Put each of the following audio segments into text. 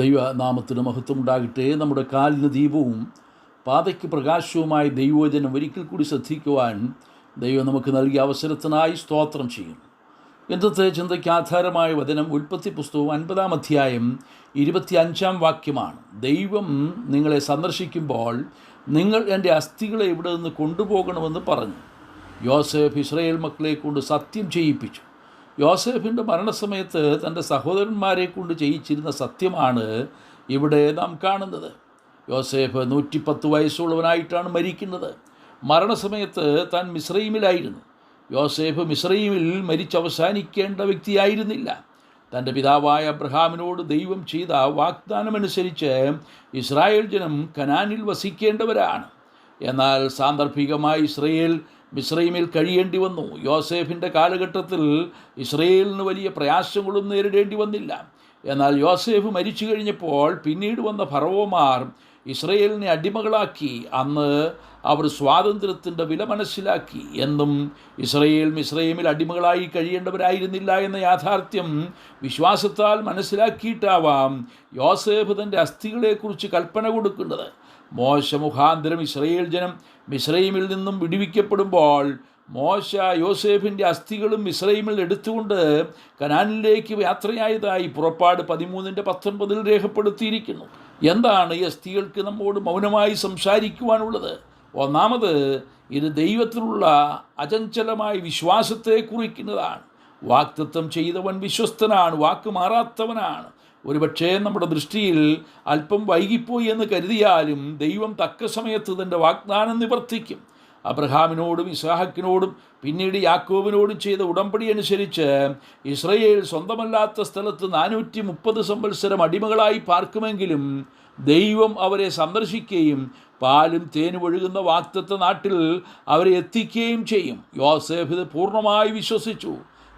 ദൈവനാമത്തിന് മഹത്വം ഉണ്ടാകട്ടെ നമ്മുടെ കാലിന് ദീപവും പാതയ്ക്ക് പ്രകാശവുമായി ദൈവവചനം ഒരിക്കൽ കൂടി ശ്രദ്ധിക്കുവാൻ ദൈവം നമുക്ക് നൽകിയ അവസരത്തിനായി സ്തോത്രം ചെയ്യും ഇന്നത്തെ ചിന്തയ്ക്ക് ആധാരമായ വചനം ഉൽപ്പത്തി പുസ്തകവും അൻപതാം അധ്യായം ഇരുപത്തി അഞ്ചാം വാക്യമാണ്. ദൈവം നിങ്ങളെ സന്ദർശിക്കുമ്പോൾ നിങ്ങൾ എന്റെ അസ്ഥികളെ ഇവിടെ നിന്ന് കൊണ്ടുപോകണമെന്ന് പറഞ്ഞു. യോസേഫ് ഇസ്രയേൽ മക്കളെ കൊണ്ട് സത്യം ചെയ്യിപ്പിച്ചു. യോസേഫിന്റെ മരണസമയത്ത് തന്റെ സഹോദരന്മാരെ കൊണ്ട് ചെയ്യിച്ചിരുന്ന സത്യമാണ് ഇവിടെ നാം കാണുന്നത്. യോസേഫ് നൂറ്റിപ്പത്ത് വയസ്സുള്ളവനായിട്ടാണ് മരിക്കുന്നത്. മരണസമയത്ത് താൻ മിശ്രൈമിലായിരുന്നു യോസേഫ് മിശ്രൈമിൽ മരിച്ചവസാനിക്കേണ്ട വ്യക്തിയായിരുന്നില്ല. തന്റെ പിതാവായ അബ്രഹാമിനോട് ദൈവം ചെയ്ത വാഗ്ദാനമനുസരിച്ച് ഇസ്രായേൽ ജനം കനാനിൽ വസിക്കേണ്ടവരാണ്. എന്നാൽ സാന്ദർഭികമായി ഇസ്രയേൽ മിശ്രൈമിൽ കഴിയേണ്ടി വന്നു. യോസേഫിന്റെ കാലഘട്ടത്തിൽ ഇസ്രയേലിന് വലിയ പ്രയാസങ്ങളും നേരിടേണ്ടി വന്നില്ല. എന്നാൽ യോസേഫ് മരിച്ചു കഴിഞ്ഞപ്പോൾ പിന്നീട് വന്ന ഫറവോമാർ ഇസ്രയേലിനെ അടിമകളാക്കി. അന്ന് അവർ സ്വാതന്ത്ര്യത്തിന്റെ വില മനസ്സിലാക്കി. എന്നും ഇസ്രയേൽ മിസ്രൈമിൽ അടിമകളായി കഴിയേണ്ടവരായിരുന്നില്ല എന്ന യാഥാർത്ഥ്യം വിശ്വാസത്താൽ മനസ്സിലാക്കിയിട്ടാവാം യോസേഫ് തന്റെ അസ്ഥികളെക്കുറിച്ച് കൽപ്പന കൊടുക്കുന്നത്. മോശ മുഖാന്തരം ഇസ്രയേൽ ജനം മിശ്രൈമിൽ നിന്നും വിടുവിക്കപ്പെടുമ്പോൾ മോശ യോസേഫിന്റെ അസ്ഥികളും ഇസ്രൈമിൽ എടുത്തുകൊണ്ട് കനാനിലേക്ക് യാത്രയായതായി പുറപ്പാട് പതിമൂന്നിന്റെ പത്തൊൻപതിൽ രേഖപ്പെടുത്തിയിരിക്കുന്നു. എന്താണ് ഈ അസ്ഥികൾക്ക് നമ്മോട് മൗനമായി സംസാരിക്കുവാനുള്ളത്? ഒന്നാമത് ഇത് ദൈവത്തിലുള്ള അചഞ്ചലമായ വിശ്വാസത്തെ കുറിക്കുന്നതാണ്. വാക്തത്വം ചെയ്തവൻ വിശ്വസ്തനാണ് വാക്ക് മാറാത്തവനാണ്. ഒരുപക്ഷേ നമ്മുടെ ദൃഷ്ടിയിൽ അല്പം വൈകിപ്പോയി എന്ന് കരുതിയാലും ദൈവം തക്ക സമയത്ത് തന്റെ വാഗ്ദാനം നിവർത്തിക്കും. അബ്രഹാമിനോടും ഇസ്ഹാക്കിനോടും പിന്നീട് യാക്കോബിനോടും ചെയ്ത ഉടമ്പടി അനുസരിച്ച് ഇസ്രയേൽ സ്വന്തമല്ലാത്ത സ്ഥലത്ത് നാനൂറ്റി മുപ്പത് സംവത്സരം അടിമകളായി പാർക്കുമെങ്കിലും ദൈവം അവരെ സന്ദർശിക്കുകയും പാലും തേനും ഒഴുകുന്ന വാക്തത്വ നാട്ടിൽ അവരെ എത്തിക്കുകയും ചെയ്യും. യോസേഫ് ഇത് പൂർണമായി വിശ്വസിച്ചു.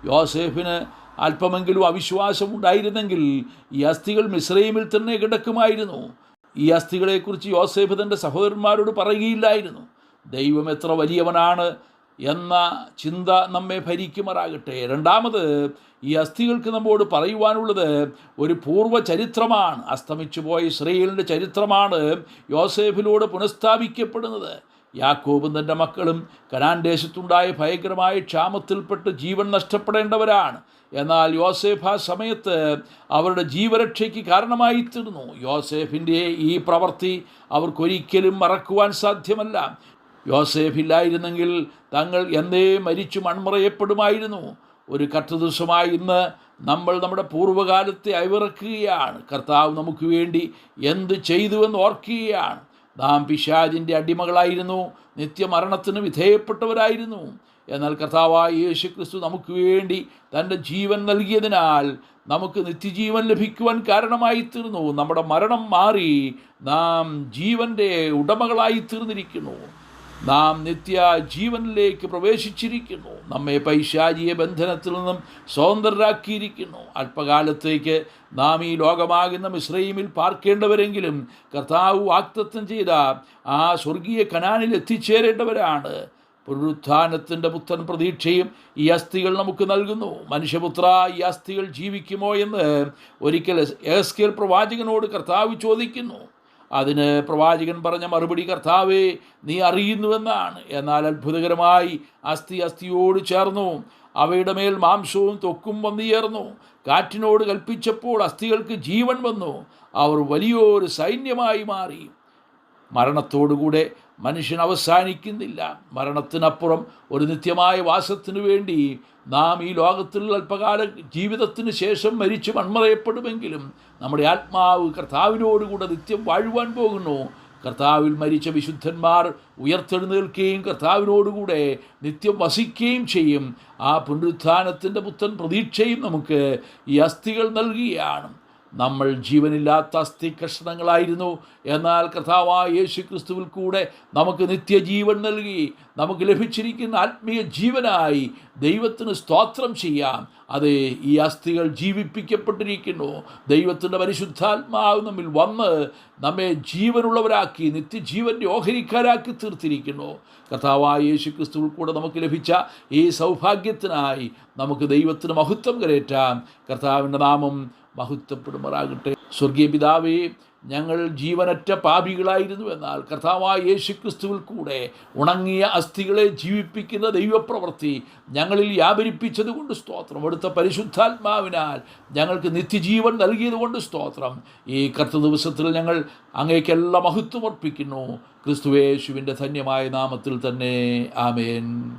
യോസേഫിന് അല്പമെങ്കിലും അവിശ്വാസം ഉണ്ടായിരുന്നെങ്കിൽ ഈ അസ്ഥികൾ മിശ്രൈമിൽ തന്നെ കിടക്കുമായിരുന്നു. ഈ അസ്ഥികളെക്കുറിച്ച് യോസേഫ് തന്റെ സഹോദരന്മാരോട് പറയുകയില്ലായിരുന്നു. ദൈവം എത്ര വലിയവനാണ് എന്ന ചിന്ത നമ്മെ ഭരിക്കുമാറാകട്ടെ. രണ്ടാമത് ഈ അസ്ഥികൾക്ക് നമ്മോട് പറയുവാനുള്ളത് ഒരു പൂർവ ചരിത്രമാണ്. അസ്തമിച്ചു പോയ ഇസ്രയേലിന്റെ ചരിത്രമാണ് യോസേഫിലൂടെ പുനഃസ്ഥാപിക്കപ്പെടുന്നത്. യാക്കോബും തന്റെ മക്കളും കനാൻ ദേശത്തുണ്ടായ ഭയങ്കരമായ ക്ഷാമത്തിൽപ്പെട്ട് ജീവൻ നഷ്ടപ്പെടേണ്ടവരാണ്. എന്നാൽ യോസേഫ് ആ സമയത്ത് അവരുടെ ജീവരക്ഷയ്ക്ക് കാരണമായിത്തീർന്നു. യോസേഫിന്റെ ഈ പ്രവൃത്തി അവർക്കൊരിക്കലും മറക്കുവാൻ സാധ്യമല്ല. യോസേഫ് ഇല്ലായിരുന്നെങ്കിൽ തങ്ങൾ എന്നേ മരിച്ചു മൺമറയപ്പെടുമായിരുന്നു. ഒരു കർത്തദിവസമായി ഇന്ന് നമ്മൾ നമ്മുടെ പൂർവകാലത്തെ അയവിറക്കുകയാണ്. കർത്താവ് നമുക്ക് വേണ്ടി എന്ത് ചെയ്തുവെന്ന് ഓർക്കുകയാണ്. നാം പിശാജിന്റെ അടിമകളായിരുന്നു. നിത്യമരണത്തിന് വിധേയപ്പെട്ടവരായിരുന്നു. എന്നാൽ കർത്താവായ യേശു ക്രിസ്തു നമുക്ക് വേണ്ടി തന്റെ ജീവൻ നൽകിയതിനാൽ നമുക്ക് നിത്യജീവൻ ലഭിക്കുവാൻ കാരണമായി തീർന്നു നമ്മുടെ മരണം മാറി നാം ജീവന്റെ ഉടമകളായി തീർന്നിരിക്കുന്നു നാം നിത്യ ജീവനിലേക്ക് പ്രവേശിച്ചിരിക്കുന്നു. നമ്മെ പൈശാചിയ ബന്ധനത്തിൽ നിന്നും സ്വതന്ത്രരാക്കിയിരിക്കുന്നു. അല്പകാലത്തേക്ക് നാം ഈ ലോകമാകുന്ന മിശ്രൈമിൽ പാർക്കേണ്ടവരെങ്കിലും കർത്താവ് വാക്തത്വം ചെയ്ത ആ സ്വർഗീയ കനാനിൽ എത്തിച്ചേരേണ്ടവരാണ്. പുനരുത്ഥാനത്തിന്റെ പുത്തൻ പ്രതീക്ഷയും ഈ അസ്ഥികൾ നമുക്ക് നൽകുന്നു. മനുഷ്യപുത്ര ഈ അസ്ഥികൾ ജീവിക്കുമോ എന്ന് ഒരിക്കൽ എസ്കേൽ പ്രവാചകനോട് കർത്താവ് ചോദിക്കുന്നു. അതിന് പ്രവാചകൻ പറഞ്ഞ മറുപടി കർത്താവേ നീ അറിയുന്നുവെന്നാണ്. എന്നാൽ അത്ഭുതകരമായി അസ്ഥി അസ്ഥിയോട് ചേർന്നു. അവയുടെ മേൽ മാംസവും തൊക്കും വന്നു ചേർന്നു കാറ്റിനോട് കൽപ്പിച്ചപ്പോൾ അസ്ഥികൾക്ക് ജീവൻ വന്നു. അവർ വലിയൊരു സൈന്യമായി മാറി. മരണത്തോടുകൂടെ മനുഷ്യൻ അവസാനിക്കുന്നില്ല. മരണത്തിനപ്പുറം ഒരു നിത്യമായ വാസത്തിനു വേണ്ടി നാം ഈ ലോകത്തിലുള്ള അല്പകാല ജീവിതത്തിന് ശേഷം മരിച്ച് മൺമറയപ്പെടുമെങ്കിലും നമ്മുടെ ആത്മാവ് കർത്താവിനോടുകൂടെ നിത്യം വാഴുവാൻ പോകുന്നു. കർത്താവിൽ മരിച്ച വിശുദ്ധന്മാർ ഉയർത്തെഴുന്നേൽക്കുകയും കർത്താവിനോടുകൂടെ നിത്യം വസിക്കുകയും ചെയ്യും. ആ പുനരുത്ഥാനത്തിന്റെ പുത്തൻ പ്രതീക്ഷയും നമുക്ക് ഈ അസ്ഥികൾ നൽകുകയാണ് നമ്മൾ ജീവനില്ലാത്ത അസ്ഥി കഷ്ണങ്ങളായിരുന്നു എന്നാൽ കർത്താവായ യേശു ക്രിസ്തുവിൽ കൂടെ നമുക്ക് നിത്യജീവൻ നൽകി നമുക്ക് ലഭിച്ചിരിക്കുന്ന ആത്മീയ ജീവനായി ദൈവത്തിന് സ്തോത്രം ചെയ്യാം. അതെ ഈ അസ്ഥികൾ ജീവിപ്പിക്കപ്പെട്ടിരിക്കുന്നു. ദൈവത്തിന്റെ പരിശുദ്ധാത്മാവ് നമ്മിൽ വന്ന് നമ്മെ ജീവനുള്ളവരാക്കി നിത്യജീവന്റെ ഓഹരിക്കാരാക്കി തീർത്തിരിക്കുന്നു. കഥാവായ യേശു ക്രിസ്തുവിൽ കൂടെ നമുക്ക് ലഭിച്ച ഈ സൗഭാഗ്യത്തിനായി നമുക്ക് ദൈവത്തിന് മഹത്വം കരേറ്റാം. കർത്താവിന്റെ നാമം മഹത്വപ്പെടുമാറാകട്ടെ. സ്വർഗീയ പിതാവേ ഞങ്ങൾ ജീവനറ്റ പാപികളായിരുന്നു എന്നാൽ കർത്താവായ യേശു ക്രിസ്തുവിൽ കൂടെ ഉണങ്ങിയ അസ്ഥികളെ ജീവിപ്പിക്കുന്ന ദൈവപ്രവൃത്തി ഞങ്ങളിൽ വ്യാപരിപ്പിച്ചത് കൊണ്ട് സ്തോത്രം. എടുത്ത പരിശുദ്ധാത്മാവിനാൽ ഞങ്ങൾക്ക് നിത്യജീവൻ നൽകിയതുകൊണ്ട് സ്തോത്രം. ഈ കർത്ത ദിവസത്തിൽ ഞങ്ങൾ അങ്ങേക്കെല്ലാം മഹത്വമർപ്പിക്കുന്നു ക്രിസ്തുവേശുവിന്റെ ധന്യമായ നാമത്തിൽ തന്നെ. ആമേൻ.